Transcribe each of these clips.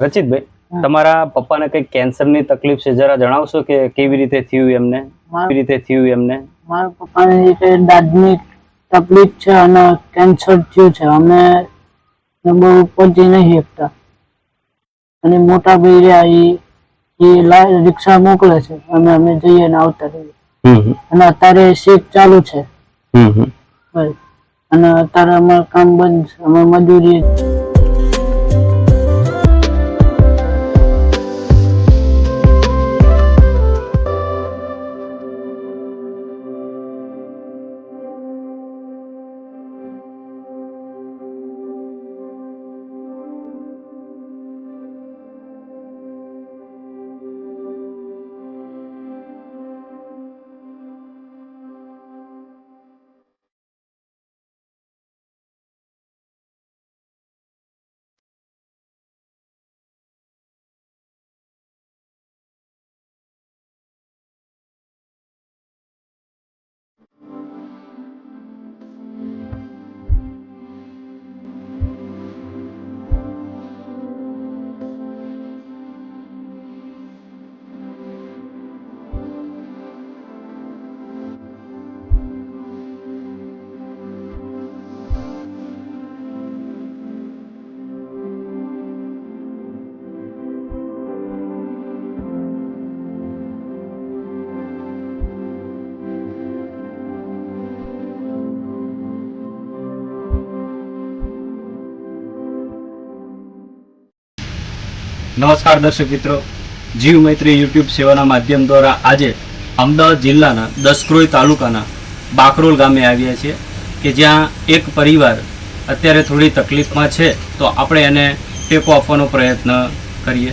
રચિતભાઈ. તમારા પપ્પાને કઈ કેન્સરની તકલીફ છે જરા જણાવશો કે કેવી રીતે થયું એમને? કેવી રીતે થયું એમને? મારા પપ્પાને રીતે દાદની તકલીફ છે અને કેન્સર થયું છે. અમે ને બહુ પહોંચી નહીં શકતા અને મોટા ભાઈ રહ્યા એ રિક્ષા મોકલે છે. અને અમે જઈએ ને આવતા રહીએ. અને અત્યારે શીખ ચાલુ છે. અને અત્યારે અમારું કામ બંધ છે. અમે મજૂરી નમસ્કાર દર્શક મિત્રો. જીવ મૈત્રી યુટ્યુબ સેવાના માધ્યમ દ્વારા આજે અમદાવાદ જિલ્લાના દસક્રોઈ તાલુકાના બાકરોલ ગામે આવ્યા છીએ કે જ્યાં એક પરિવાર અત્યારે થોડી તકલીફમાં છે તો આપણે એને ટેકો આપવાનો પ્રયત્ન કરીએ.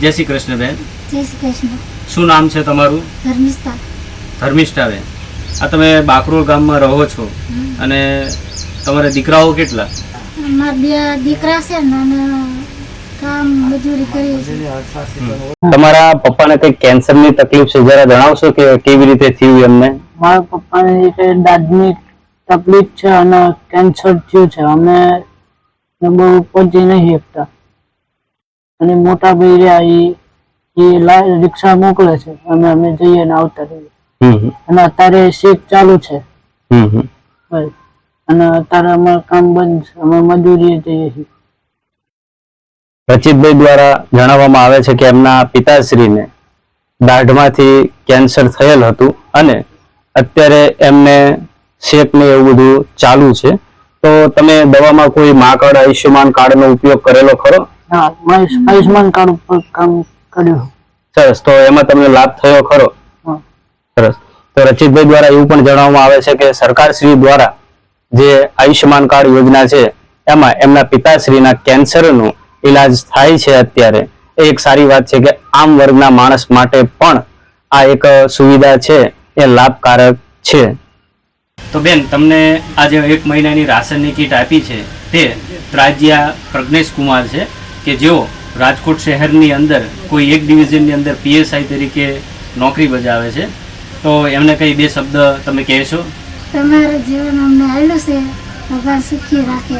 જય શ્રી કૃષ્ણબેન. જય શ્રી કૃષ્ણ. શું નામ છે તમારું? ધર્મિષ્ઠા. ધર્મિષ્ઠાબેન. આ તમે બાકરોલ ગામમાં રહો છો અને તમારા દીકરાઓ કેટલા? મારા બે દીકરા છે ને અને કામ મજૂરી છીએ તમારા પપ્પાને કઈ કેન્સરની તકલીફ છે જરા જણાવશો કે કેવી રીતે થયું એમને? મારા પપ્પાને રીતે દાંતની તકલીફ છે અને કેન્સર થયું છે. અમે બહુ પહોંચી નહીં શકતા અને મોટા ભાઈ રહ્યા લા- રિક્ષા મોકલે છે. અમે અમે જઈએ ને આવતા રહીએ. અને અત્યારે શીખ ચાલુ છે. અને અત્યારે અમારું કામ બંધ છે. અમે મજૂરી જઈએ છીએ. રચિતભાઈ દ્વારા જણાવવામાં આવે છે કે એમના પિતાશ્રીને દાઢમાંથી કેન્સર થયેલ હતું અને અત્યારે એમને શેપને એવું બધું ચાલુ છે. તો તમે દવામાં કોઈ મા કાર્ડ આયુષ્યમાન કાર્ડનો ઉપયોગ કરેલો ખરો? આયુષ્યમાન કાર્ડ ઉપર કામ કર્યું. સરસ. તો એમાં તમને લાભ થયો ખરો? સરસ. તો રચિતભાઈ દ્વારા એવું પણ જણાવવામાં આવે છે કે સરકારશ્રી દ્વારા જે આયુષ્યમાન કાર્ડ યોજના છે એમાં એમના પિતાશ્રીના કેન્સરનું ઈલાજ થાય છે અત્યારે. એ એક સારી વાત છે કે આમ વર્ગના માણસ માટે પણ આ એક સુવિધા છે એ લાભકારક છે. તો બેન તમને આ જે એક મહિનાની રાશનની કીટ આપી છે તે ત્રાજ્યા પ્રજ્ઞેશ કુમાર છે કે જેઓ રાજકોટ શહેરની અંદર કોઈ એક ડિવિઝનની અંદર પીએસઆઈ તરીકે નોકરી બજાવે છે. તો એમને કઈ બે શબ્દ તમે કહેશો? તમારા જીવન અમને આવેલું છે ભગવાન સુખી રાખે.